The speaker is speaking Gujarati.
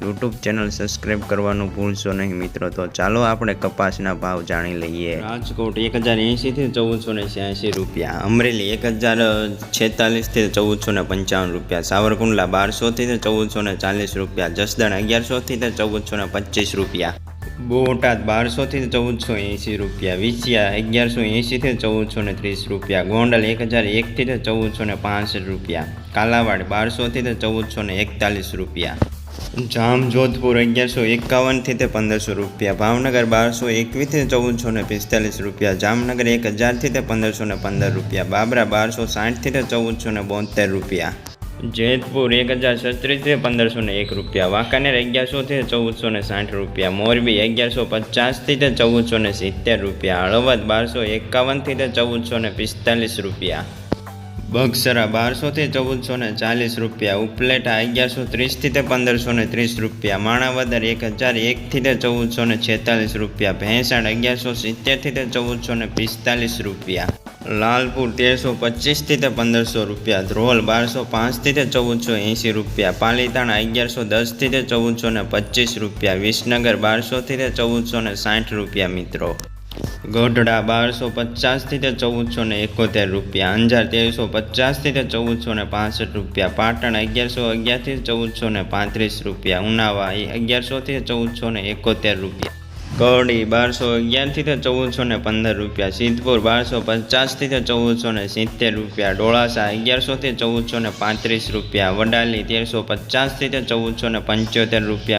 યુટ્યુબ ચેનલ સબસ્ક્રાઇબ કરવાનું ભૂલશો નહીં મિત્રો. તો ચાલો આપણે કપાસના ભાવ જાણી લઈએ. રાજકોટ એક હજાર એંશીથી ચૌદસો ને છ્યાસી રૂપિયા. અમરેલી એક હજાર છેતાલીસથી ચૌદસો ને પંચાવન રૂપિયા. સાવરકુંડલા બારસોથી ચૌદસો ને ચાલીસ રૂપિયા. જસદણ અગિયારસોથી ચૌદસો ને પચીસ રૂપિયા. બોટાદ બારસોથી ચૌદસો એંસી રૂપિયા. વિછિયા અગિયારસો એંશીથી ચૌદસો ને ત્રીસ રૂપિયા. ગોંડલ એક હજાર એકથી ચૌદસો ને પાંસઠ રૂપિયા. કાલાવાડ બારસોથી ચૌદસો ને એકતાલીસ રૂપિયા. જામ જોધપુર અગિયારસો એકાવનથી તે પંદરસો રૂપિયા, ભાવનગર બારસો એકવીસથી ચૌદસો ને પિસ્તાલીસ રૂપિયા, જામનગર એક હજારથી તે પંદરસો ને પંદર રૂપિયા, બાબરા બારસો સાઠથી તે ચૌદસો ને બોતેર રૂપિયા. જેતપુર એક હજાર છત્રીસથી પંદરસો ને એક રૂપિયા, વાંકાનેર અગિયારસોથી ચૌદસો ને સાઠ રૂપિયા, મોરબી અગિયારસો પચાસથી તે ચૌદસો ને સિત્તેર રૂપિયા, હળવદ બારસો એકાવનથી તે ચૌદસો ને પિસ્તાલીસ રૂપિયા. બગસરા બારસોથી ચૌદસો ને ચાલીસ રૂપિયા, ઉપલેટા અગિયારસો ત્રીસથી તે પંદરસો ને ત્રીસ રૂપિયા, માણાવદર એક હજાર એકથી તે ચૌદસો ને છેતાલીસ રૂપિયા, ભેંસાણ અગિયારસો સિત્તેરથી તે ચૌદસો ને પિસ્તાલીસ રૂપિયા, લાલપુર તેરસો પચીસથી તે પંદરસો રૂપિયા, ધ્રોલ બારસો પાંચથી તે ચૌદસો એંસી રૂપિયા, પાલીતાણા અગિયારસો દસથી તે ચૌદસો ને પચીસ રૂપિયા, વિસનગર બારસોથી તે ચૌદસો ને સાઠ રૂપિયા મિત્રો. ગઢડા બારસો પચાસથી તે ચૌદસો ને એકોતેર રૂપિયા, અંજાર તેરસો પચાસથી તે ચૌદસો ને પાસઠ રૂપિયા, પાટણ અગિયારસો અગિયારથી ચૌદસો ને પાંત્રીસ રૂપિયા, ઉનાવા એ અગિયારસોથી ચૌદસો ને એકોતેર રૂપિયા. કવડી બારસો અગિયારથી તે ચૌદસો ને પંદર રૂપિયા, સિદ્ધપુર બારસો પચાસથી તે ચૌદસો ને સિત્તેર રૂપિયા, ડોળાસા અગિયારસોથી ચૌદસો ને પાંત્રીસ રૂપિયા, વડાલી તેરસો પચાસથી તે ચૌદસો ને પંચોતેર રૂપિયા.